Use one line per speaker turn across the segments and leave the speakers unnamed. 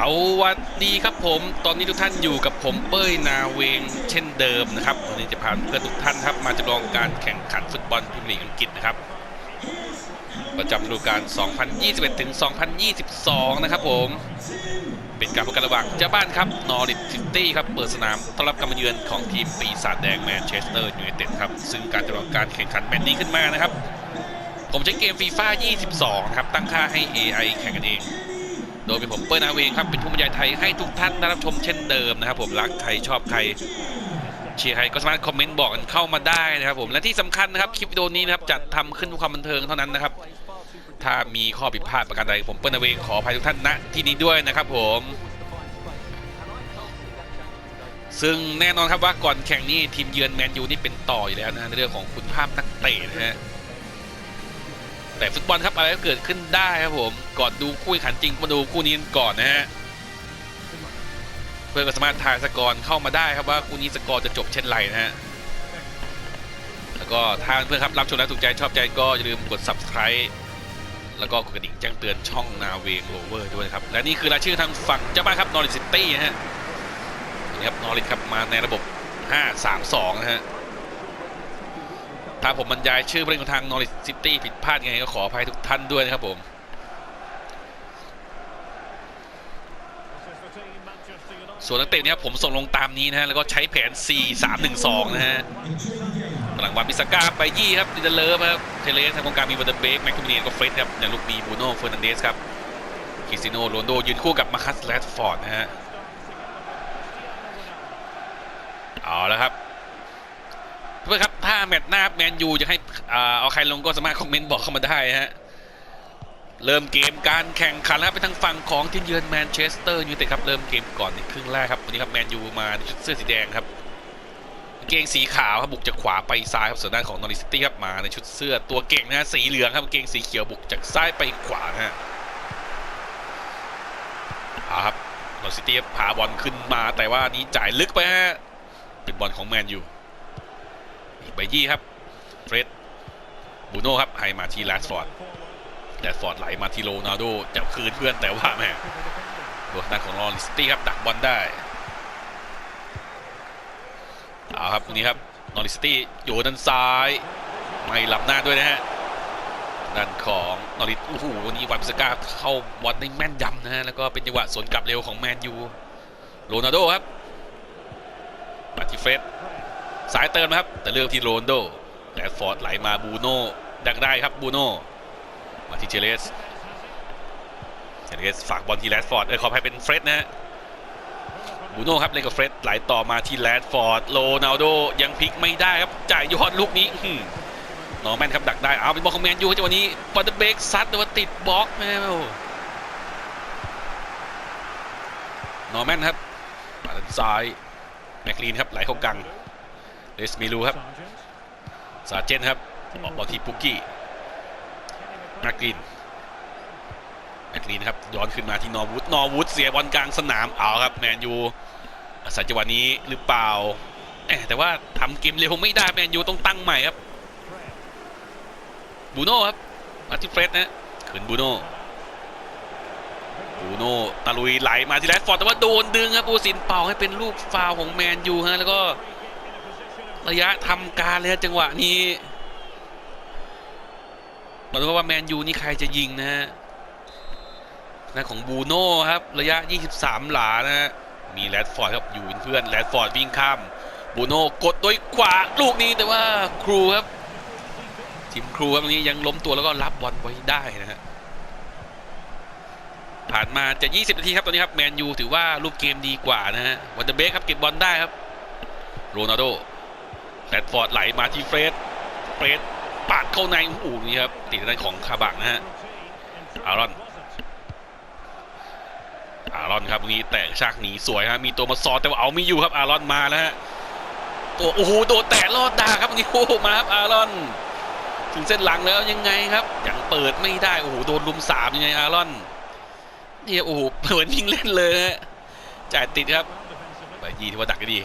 สวัสดีครับผม ตอนนี้ทุกท่านอยู่กับผมเป้ยนาเวงเช่นเดิมนะครับ วันนี้จะพาเพื่อนทุกท่านครับมาจำลองการแข่งขันฟุตบอลพรีเมียร์ลีกอังกฤษนะครับ ประจำฤดูกาล 2021 ถึง 2022 นะครับผม เป็นการพบกันระหว่างเจ้าบ้านครับนอริทซิตี้ครับ เปิดสนามต้อนรับการมาเยือนของทีมปีศาจแดงแมนเชสเตอร์ยูไนเต็ดครับ ซึ่งการจำลองการแข่งขันแมตช์นี้ขึ้นมานะครับ ผมใช้เกมฟีฟ่า22 นะครับ ตั้งค่าให้ AI แข่งกันเอง โดยผมเปิ้ลนาเวงครับเป็นผู้บรรยายไทยให้ทุกท่านได้รับชมเช่นเดิมนะครับผมรักใครชอบใครเชียร์ใครก็สามารถคอมเมนต์บอกกันเข้ามาได้นะครับผมและที่สำคัญนะครับคลิปวิดีโอนี้นะครับจัดทำขึ้นเพื่อความบันเทิงเท่านั้นนะครับถ้ามีข้อผิดพลาดประการใดผมเปิ้ลนาเวงขออภัยทุกท่านณที่นี้ด้วยนะครับผมซึ่งแน่นอนครับว่าก่อนแข่งนี้ทีมเยือนแมนยูนี่เป็นต่ออยู่แล้วนะในเรื่องของคุณภาพนักเตะนะฮะ แต่ฟุตบอลครับอะไรก็เกิดขึ้นได้ครับผมก่อนดูคู่แข่งขันจริงมาดูคู่นี้ก่อนนะฮะเพื่อนก็สามารถทายสกอร์เข้ามาได้ครับว่าคู่นี้สกอร์จะจบเช่นไรนะฮะแล้วก็ถ้าเพื่อนครับรับชมแล้วถูกใจชอบใจก็อย่าลืมกด subscribe แล้วก็กดกระดิ่งแจ้งเตือนช่องนาเวงโรเวอร์ด้วยครับ และนี่คือรายชื่อทางฝั่งเจ้าบ้านครับนอริซิตี้นะฮะนี่ครับนอริทครับมาในระบบ 5-3-2 นะฮะ ถ้าผมบรรยายชื่อผู้เล่นของทางนอริทซิตี้ผิดพลาดยังไงก็ขออภัยทุกท่านด้วยนะครับผมส่วนนักเตะเนี่ยครับผมส่งลงตามนี้นะฮะ แล้วก็ใช้แผน 4-3-1-2 นะฮะหลังวันมิสก้าไปยี่ครับดิเดเลอร์ครับ เทเลสทางกองกลางมีวันเดอร์เบกแม็กทูมิเนียนก็เฟรดครับ อย่างลูกมีบูโน่เฟอร์นันเดสครับคริสติโนโรนโด ยืนคู่กับมาคัสแรดฟอร์ดนะฮะ เอาแล้วครับ พื่อนครับ ถ้าแมตช์หน้าแมนยูจะให้อ่าเอาใครลงก็สามารถคอมเมนต์บอกเข้ามาได้ฮะ เริ่มเกมการแข่งขันแล้วไปทางฝั่งของทีมเยือนแมนเชสเตอร์ยูไนเต็ดครับ เริ่มเกมก่อนในครึ่งแรกครับ วันนี้ครับแมนยูมาในชุดเสื้อสีแดงครับเกงสีขาวครับบุกจากขวาไปซ้ายครับส่วนด้านของนอริสตี้ครับมาในชุดเสื้อตัวเก่งนะสีเหลืองครับเกงสีเขียวบุกจากซ้ายไปขวานะฮะเอาครับนอริสตี้พาบอลขึ้นมาแต่ว่านี้จ่ายลึกไปฮะเป็นบอลของแมนยู อีกใบยี่ครับเฟรดบูโน่ครับให้มาที่แรดฟอร์ดแรดฟอร์ดไหลมาที่โรนัลโดจับคืนเพื่อนแต่ว่าแม่โดนด้านของลอริสตี้ครับดักบอลได้เอาครับตรงนี้ครับนอริสตี้อยู่ด้านซ้าย ไม่ลับหน้าด้วยนะฮะด้านของนอริสโอ้โหวันนี้วันพิสกาเข้าบอลได้แม่นยำนะฮะแล้วก็เป็นจังหวะสวนกลับเร็วของแมนยูโรนัลโดครับมาที่เฟรด สายเติมนะครับ แต่เลือกที่โรนโดแรดฟอร์ดไหลมาบูโน่ดักได้ครับบูโน่มาที่เจเลสเจเลสฝากบอลที่แรดฟอร์ดเออขอให้เป็นเฟรดนะฮะบูโน่ครับเล่นกับเฟรดไหลต่อมาที่แรดฟอร์ดโรนัลโดยังพลิกไม่ได้ครับจ่ายยอดลูกนี้นอร์แมนครับดักได้เอาเป็นบอลของแมนยูจังหวะนี้บอลเบรกซัดแต่ว่าติดบล็อกแม่โอ้นอร์แมนครับมาด้านซ้ายแม็กลีนครับไหลเข้ากลาง เลสมิลูครับซาเจนครับออกบอลที่ปุกกี้แมกลีนแมกลีนครับย้อนขึ้นมาที่นอร์วูดนอร์วูดเสียบอลกลางสนามเอาครับแมนยูอาศัยจังหวะนี้หรือเปล่าแต่ว่าทำเกมเร็วไม่ได้แมนยูต้องตั้งใหม่ครับบูโน่ครับมาที่เฟรดนะขืนบูโน่บูโน่ตะลุยไหลมาที่แรดฟอร์ดแต่ว่าโดนดึงครับปูสินเป่าให้เป็นลูกฟาวของแมนยูฮะแล้วก็ ระยะทำการเลยฮะจังหวะนี้มาดูว่าแมนยูนี่ใครจะยิงนะฮะนะของบูโน่ครับระยะ 23 หลานะฮะมีแรดฟอร์ดครับอยู่เป็นเพื่อนแรดฟอร์ดวิ่งข้ามบูโน่กดด้วยขวาลูกนี้แต่ว่าครูครับทีมครูครับตรงนี้ยังล้มตัวแล้วก็รับบอลไว้ได้นะฮะผ่านมาจะ 20 นาทีครับตอนนี้ครับแมนยูถือว่ารูปเกมดีกว่านะฮะวันเดอร์เบคครับเก็บบอลได้ครับโรนัลโด แรดฟอร์ดไหลมาที่เฟรดเฟรดปาดเข้าในอู้นี่ครับติดในของคาบักนะฮะอารอนอารอนครับนี้แตะชากหนีสวยฮะมีตัวมาซอแต่ว่าเอาไม่อยู่ครับอารอนมาแล้วฮะตัวโอ้โหโดดแตะรอดดาครับนี้โอ้โหมาครับอารอน ถึงเส้นหลังแล้วยังไงครับยังเปิดไม่ได้โอ้โหโดนลุมสามยังไงอารอนเนี่ยโอ้โหเหมือนยิงเล่นเลยฮะจ่ายติดครับไปยีที่ว่าดักก็ดี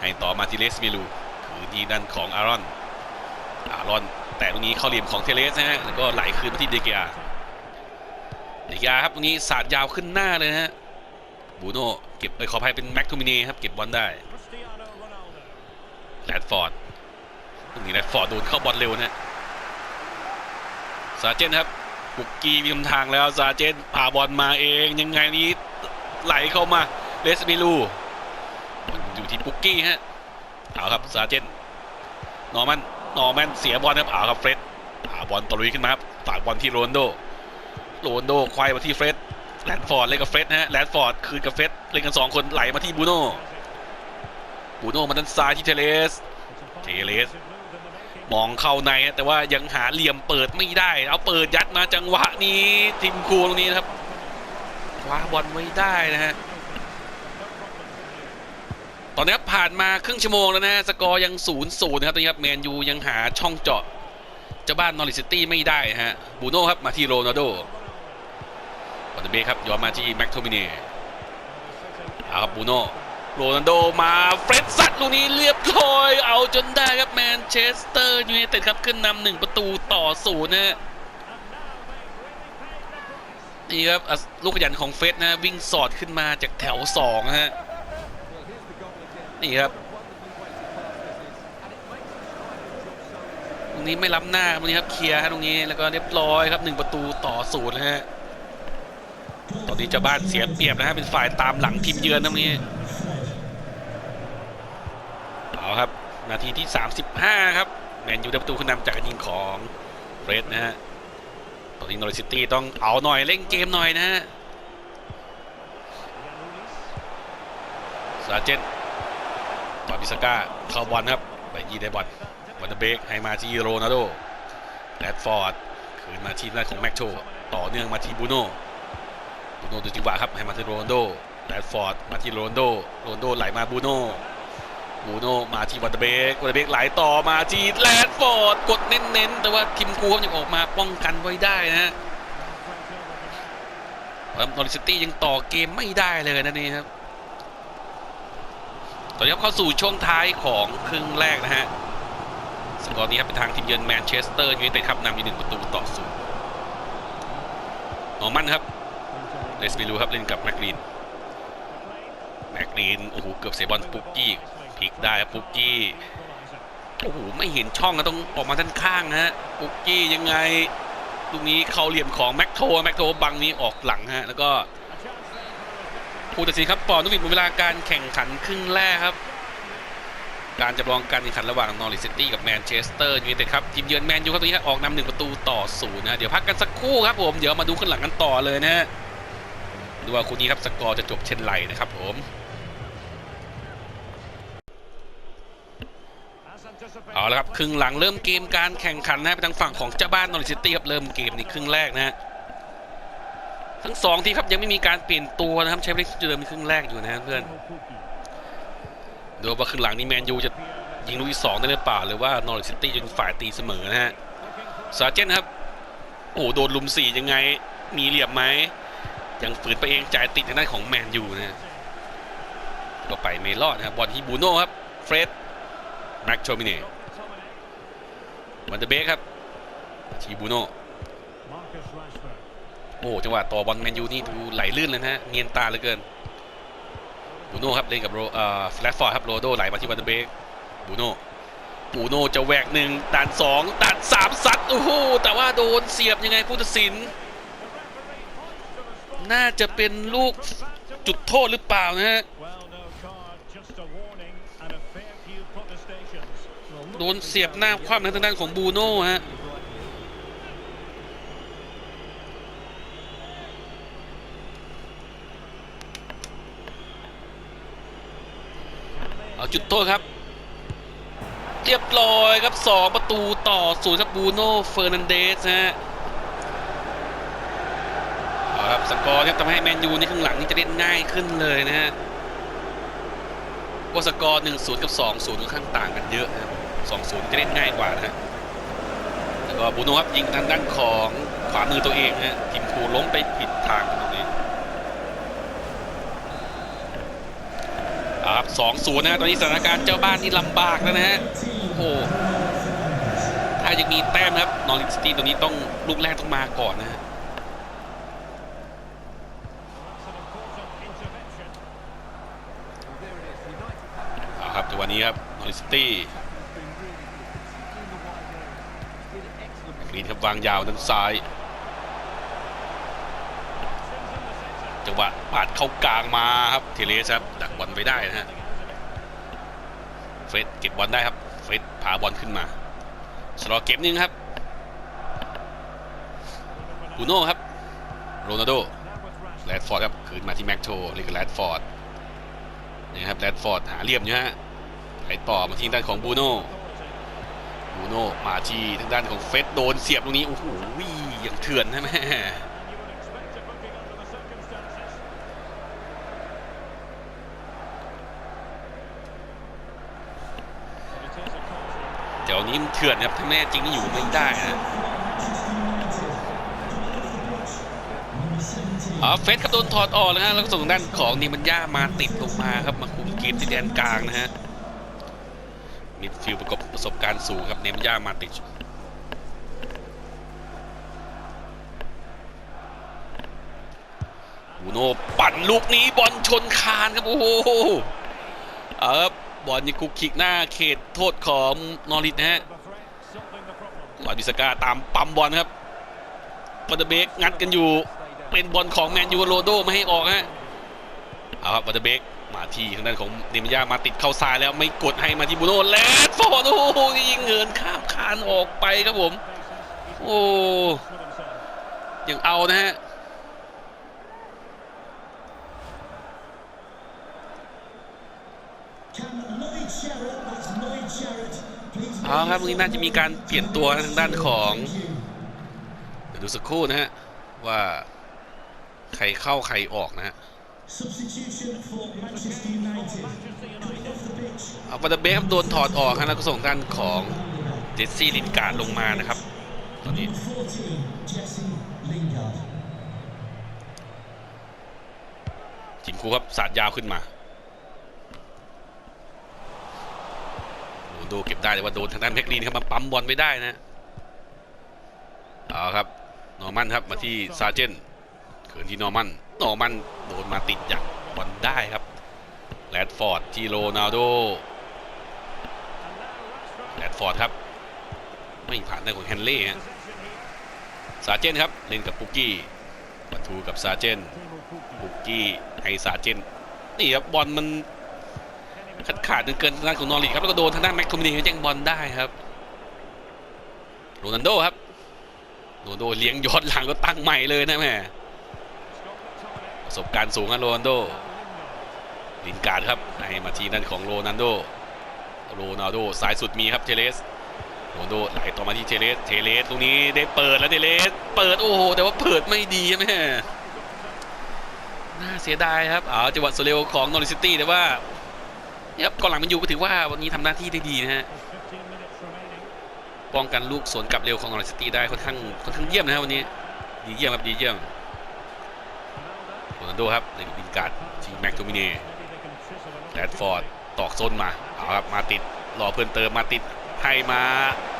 ให้ต่อมาทีเลสมิลูือดีนั่นของอารอน อารอน แต่ตรงนี้เข้าเหลี่ยมของเทเลสนะฮะ แล้วก็ไหลคืนมาที่เดกียเดกียครับตรงนี้สาดยาวขึ้นหน้าเลยฮะ บูโน่เก็บเอ้ยขออภัยเป็นแม็กทูมินีครับ เก็บบอลได้แรดฟอร์ดตรงนี้แรดฟอร์ดโดนเข้าบอลเร็วนะซาเจนครับบุกกี้มีคำทางแล้วซาเจนพาบอลมาเองยังไงนี้ไหลเข้ามาเลสมิลูอยู่ที่ปุกกี้ฮะ เอาครับซาเจนนอร์มันนอร์แมนเสียบอลครับเอาครับเฟร็ดเอาบอลตะลุยขึ้นมาครับฝากบอลที่โรนโดโรนโดควายมาที่เฟร็ดแลนด์ฟอร์ดเล่นกับเฟร็ดนะฮะแลนด์ฟอร์ดคืนกับเฟร็ดเล่นกันสองคนไหลมาที่บูโน่บูโน่มาด้านซ้ายที่เทเลสเทเลสมองเข้าในแต่ว่ายังหาเหลี่ยมเปิดไม่ได้ เอาเปิดยัดมาจังหวะนี้ทีมคูตรงนี้นะครับคว้าบอลไว้ได้นะฮะ ตอนนี้ครับผ่านมาครึ่งชั่วโมงแล้วนะสกอร์ยังศูนย์ศูนย์นะครับตอนนี้ครับแมนยูยังหาช่องเจาะเจ้าบ้านนอริสซิตี้ไม่ได้ฮะบูโน่ครับมาที่โรนัลโดวันเดเบครับย้อนมาที่แม็กโทมิเน่เอาครับบูโน่โรนัลโดมาเฟรดซัดลูกนี้เรียบร้อย เอาจนได้ครับแมนเชสเตอร์ยูไนเต็ดครับขึ้นนำหนึ่งประตูต่อศูนย์นะฮะนี่ครับลูกขยันของเฟสนะวิ่งสอดขึ้นมาจากแถวสองฮะ นี่ครับตรงนี้ไม่ล้ำหน้าตรงนี้ครับเคลียร์ฮะตรงนี้แล้วก็เรียบร้อยครับหนึ่งประตูต่อศูนย์นะฮะตอนนี้เจ้าบ้านเสียเปรียบนะฮะเป็นฝ่ายตามหลังทีมเยือนตรงนี้เอาครับ นาทีที่ 35 ครับแมนยูได้ประตูขึ้นนำจากการยิงของเฟรดนะฮะตอนนี้นอริซิตี้ต้องเอาหน่อยเร่งเกมหน่อยนะฮะซาเจน ตอนบิสก้าเข้าบอลครับไปยีได้บอลวันเบกให้มาที่โรนัลโดแรดฟอร์ดคืนมาที่หน้าของแม็กโชต่อเนื่องมาที่บูโน่บูโน่ดูจังหวะครับให้มาที่โรนลโดแรดฟอร์ดมาที่โรนลโดโรนลโดไหลมาบูโน่บูโน่มาที่วันเบกวันเบกไหลต่อมาที่แรดฟอร์ดกดเน้นๆ แต่ว่าทีมกูยังออกมาป้องกันไว้ได้นะฮะแล้วนอริสตี้ยังต่อเกมไม่ได้เลยนะนี่ครับ ตอนนี้เข้าสู่ช่วงท้ายของครึ่งแรกนะฮะสกอร์นี้ครับเป็นทางทีมเยือนแมนเชสเตอร์ยูไนเต็ดครับนำอยู่หนึ่งประตูต่อศูนย์นอร์มันครับเลสมิลูครับเล่นกับแม็กลีนแม็กลีนโอ้โหเกือบเสียบอลปุกกี้พลิกได้ครับปุกกี้โอ้โหไม่เห็นช่องนะต้องออกมาด้านข้างนะฮะปุกกี้ยังไงลูกนี้เขาเหลี่ยมของแม็กโทแม็กโทบังนี้ออกหลังฮะแล้วก็ ผู้ตัดสินครับปอนนุวินหมดเวลาการแข่งขันครึ่งแรกครับ การจำลองการแข่งขันระหว่างนอริสซิตี้กับแมนเชสเตอร์ยูไนเต็ดครับทีมเยือนแมนยูครับตรงนี้ออกนำหนึ่งประตูต่อศูนย์นะเดี๋ยวพักกันสักครู่ครับผมเดี๋ยวมาดูข้างหลังกันต่อเลยนะฮะดูว่าคู่นี้ครับสกอร์จะจบเช่นไรนะครับผมเอาละครับครึ่งหลังเริ่มเกมการแข่งขันนะฮะไปทางฝั่งของเจ้าบ้านนอริสซิตี้ครับเริ่มเกมในครึ่งแรกนะฮะ ทั้งสองทีครับยังไม่มีการเปลี่ยนตัวนะครับ ใช้เล่นเดิมครึ่งแรกอยู่นะเพื่อนดูว่าครึ่งหลังนี้แมนยูจะยิงลูกที่สองได้หรือเปล่าหรือว่านอริสซิตี้จะเป็นฝ่ายตีเสมอนะฮะซาเจนครับโอ้โดนลุมสี่ยังไงมีเหลี่ยมไหมยังฝืนไปเองจ่ายติดทางด้านของแมนยูนะก็ไปไม่รอดนะครับบอลที่บูโน่ครับเฟรดแม็กโชมิเน่วันเดเบกครับทีบูโน่ โอ้จังหวะต่อบอลแมนยูนี่ดูไหลลื่นเลยนะฮะเนียนตาเหลือเกินบูโน่ครับเล่นกับโรเอ่อแฟลตฟอร์ดครับโรโดไหลมาที่วันเดอร์เบกบูโน่บูโน่จะแหวกหนึ่งตันสองตันสามซัดโอ้โหแต่ว่าโดนเสียบยังไงผู้ตัดสิน น่าจะเป็นลูกจุดโทษหรือเปล่านะฮะโดนเสียบหน้าคว่ำทางด้านของบูโน่ฮะ เอาจุดโทษครับ เรียบร้อยครับสองประตูต่อศูนย์ครับบูโน่เฟอร์นันเดสฮะเอาครับสกอร์เนี่ยทำให้แมนยูในข้างหลังนี่จะเล่นง่ายขึ้นเลยนะฮะว่าสกอร์หนึ่งศูนย์กับสองศูนย์ค่อนข้างต่างกันเยอะนะครับสองศูนย์จะเล่นง่ายกว่านะฮะแล้วก็บูโน่ครับยิงทางด้านของขวามือตัวเองนะฮะทีมคูล้มไปผิดทาง สองศูนย์นะตอนนี้สถานการณ์เจ้าบ้านนี่ลำบากแล้วนะฮะโอ้ถ้ายังมีแต้มครับนอริสตี้ตัวนี้ต้องลูกแรกต้องมาก่อนนะฮะครับจังวันนี้ครับนอริสตี้รีทับวางยาวด้านซ้ายจังหวะปาดเข้ากลางมาครับเทเลสครับดักบอลไปได้นะฮะ เฟรดเก็บบอลได้ครับเฟรดพาบอลขึ้นมาชะลอเก็บนึงครับบูโน่ครับโรนัลโดแรดฟอร์ดครับคืนมาที่แม็กโทเรียกแรดฟอร์ดนี่ครับแรดฟอร์ดหาเหลี่ยมอยู่ฮะไหลต่อมาที่ด้านของบูโน่บูโน่มาที่ทางด้านของเฟสโดนเสียบตรงนี้โอ้โหย่งเถื่อนใช่ไหม เดี๋ยว นี้มันเถื่อนครับถ้าแน่จริงนี่อยู่ไม่ได้นะอ๋อเฟสครับโดนถอดออกนะฮะแล้วก็ส่งด้านของนิมันย่ามาติดลงมาครับมาคุมเกมที่แดนกลางนะฮะมิดฟิลประกบประสบการณ์สูงครับเนมย่ามาติดบูโน่ปั่นลูกนี้บอลชนคานครับโอ้โหเออ บอลนี่คุกคิกหน้าเขตโทษของนอริทนะฮะวาดิสกาตามปั๊มบอลครับปัตเตเบกงัดกันอยู่เป็นบอลของแมนยูโรโดไม่ให้ออกฮะเอาครับปัตเตเบกมาที่ทางด้านของเนมิยามาติดเข้าซ้ายแล้วไม่กดให้มาที่บูโน่แลดฟอร์ดโอ้โหยิงเงินข้ามคานออกไปครับผม โอ้ยังเอานะฮะ เอาครับวันนี้น่าจะมีการเปลี่ยนตัวทางด้านของเดี๋ยวดูสักครู่นะฮะว่าใครเข้าใครออกนะฮะเอาปัตเตอร์เบคครับโดนถอดออกครับแล้วก็ส่งด้านของเจสซี่ลินการ์ดลงมานะครับ ตอนนี้
14, Jesse Lingard.
ทีมครูครับสาดยาวขึ้นมา โดูเก็บได้แต่ว่าโดนทางด้านแม็กลีนครับมาปั๊มบอลไม่ได้นะเอาครับนอร์มันครับมาที่ซาเจนเขินที่นอร์มันนอร์มันโดนมาติดจากบอลได้ครับแรดฟอร์ดที่โรนัลโดแรดฟอร์ดครับ ไม่ผ่านได้ของแฮนเล่ฮะซาเจนครับเล่นกับปุกกี้ประตูกับซาเจนบุกกี้ให้ซาเจนนี่ครับบอลมัน ขาดขาดจนเกินทางด้านของนอริครับแล้วก็โดนทางด้านแม็กโทมินีแย่งบอลได้ครับโรนัลโดครับโรนัลโดเลี้ยงย้อนหลังก็ตั้งใหม่เลยนะแม่ประสบการณ์สูงครับโรนัลโดลินการ์ดครับให้มาทีนั่นของโรนัลโดโรนัลโดสายสุดมีครับเทเลสโรนัลโดไหลต่อมาที่เทเลสเทเลสตรงนี้ได้เปิดแล้วเทเลสเปิดโอ้โหแต่ว่าเปิดไม่ดีใช่ไหมน่าเสียดายครับอ๋อจังหวะโซเรลของนอริซิตี้แต่ว่าเนี่ยครับกองหลังมันอยู่ก็ถือว่าวันนี้ทำหน้าที่ได้ดีนะฮะป้องกันลูกสวนกลับเร็วของนอริซิตี้ได้ค่อนข้างค่อนข้างเยี่ยมนะฮะวันนี้ดีเยี่ยมครับดีเยี่ยมโรนัลโดครับในบินการ์ดทีแม็กโทมิเน่แรดฟอร์ดตอกโซนมาเอาครับมาติดรอเพื่อนเติมมาติดให้มา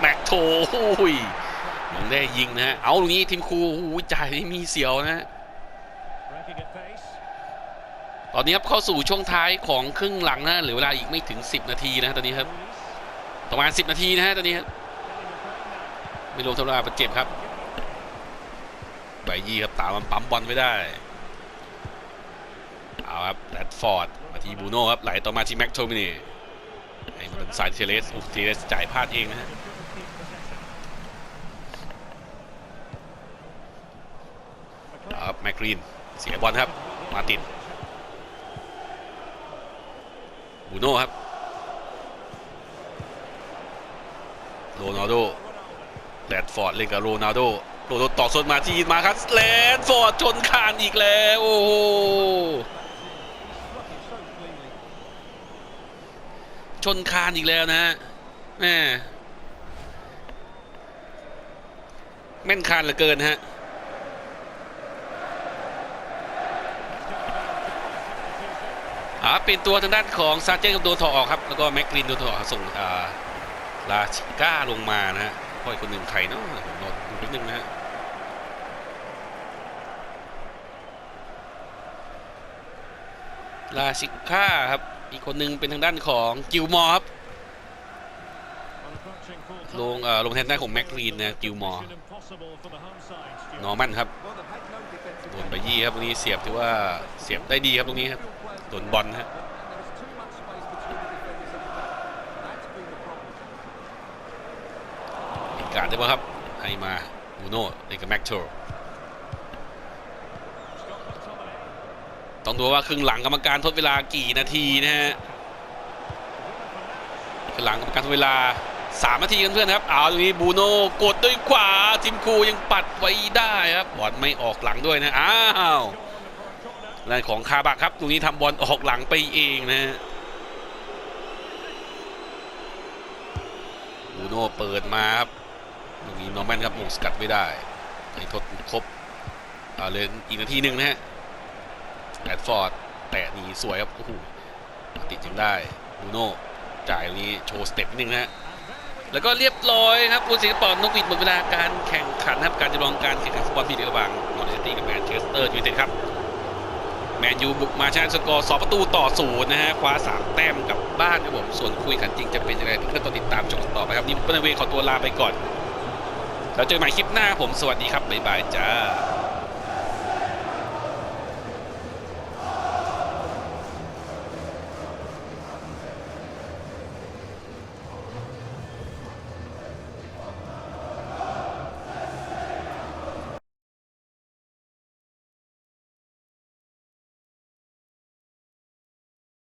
แม็กโทโอ้ยมองได้ยิงนะฮะเอาตรงนี้ทีมครูจ่ายนี่มีเสียวนะฮะ
Breaking at pace.
ตอนนี้ครับเข้าสู่ช่วงท้ายของครึ่งหลังนะเหลือเวลาอีกไม่ถึง 10 นาทีนะตอนนี้ครับประมาณ 10 นาทีนะฮะตอนนี้ครับไม่รวมเท่าไหร่บาดเจ็บครับใบยี่ครับตามมันปั๊มบอลไว้ได้เอาครับแรดฟอร์ดมาที่บูโน่ครับไหลต่อมาที่แม็กโทมินีให้มาเป็นสายเทเลสโอ้เทเลสจ่ายพลาดเองนะฮะครับแมกกรีนเสียบอลครับมาติด บูโน่ครับโรนัลโดแรดฟอร์ดเล่นกับโรนัลโดโรนัลโดตอกสดมาที่มาครับแรดฟอร์ดชนคานอีกแล้วโอ้โหชนคานอีกแล้วนะฮะแม่แม่นคานเหลือเกินฮะ อ่าเปลี่ยนตัวทางด้านของซาเจนกับโดนถอดออกครับ แล้วก็แม็กกรีนโดนถอดออกส่งอ่าลาชิก้าลงมานะฮะพ่อยคนหนึ่งใครเนาะผมรอดูนิดนึงนะฮะลาชิก้าครับ อีกคนหนึ่งเป็นทางด้านของกิลมอร์ครับลงเอ่อลงแทนด้าของแม็กลีนนะกิลมอร์นอร์มันครับโดนไปยี่ครับตรงนี้เสียบถือว่าเสียบได้ดีครับตรงนี้ครับ นบอลฮะอีกการได้ป่ะครับ ให้มาบูโน่เล่นกับแม็กโทร
Scott McTominay.
ต้องดูว่าครึ่งหลังกรรมการทดเวลากี่นาทีนะฮะครึ่งหลังกรรมการทดเวลา 3 นาทีกันเพื่อนครับ เอาตรงนี้บูโน่กดด้วยขวาทีมครูยังปัดไว้ได้ครับบอลไม่ออกหลังด้วยนะ อ้าว นั่นของคาบักครับตรงนี้ทำบอลออกหลังไปเองนะฮะบูโน่เปิดมาครับตรงนี้นอร์แมนครับมงสกัดไม่ได้ให้ทดครบเอาเลยอีกนาทีหนึ่งนะฮะแรดฟอร์ดแตะหนีสวยครับโอ้โหติดยังได้บูโน่จ่ายนี้โชว์สเต็ปนิดนึงนะฮะแล้วก็เรียบร้อยครับคุณสิงคโปร์นกหวีดหมดเวลาการแข่งขันครับการจำลองการแข่งขันฟุตบอลพีระหว่างนอร์ทซิตี้กับแมนเชสเตอร์ยูไนเต็ดครับ แมนยูบุกมาชนะสกอร์2ประตูต่อศูนย์นะฮะคว้า3แต้มกลับบ้านครับผมส่วนคุยขันจริงจะเป็นยังไงเพื่อนต้องติดตามชมกันต่อไปครับนี่เป็นเวขอตัวลาไปก่อนแล้วเจอกันใหม่คลิปหน้าผมสวัสดีครับบ๊ายบายจ้า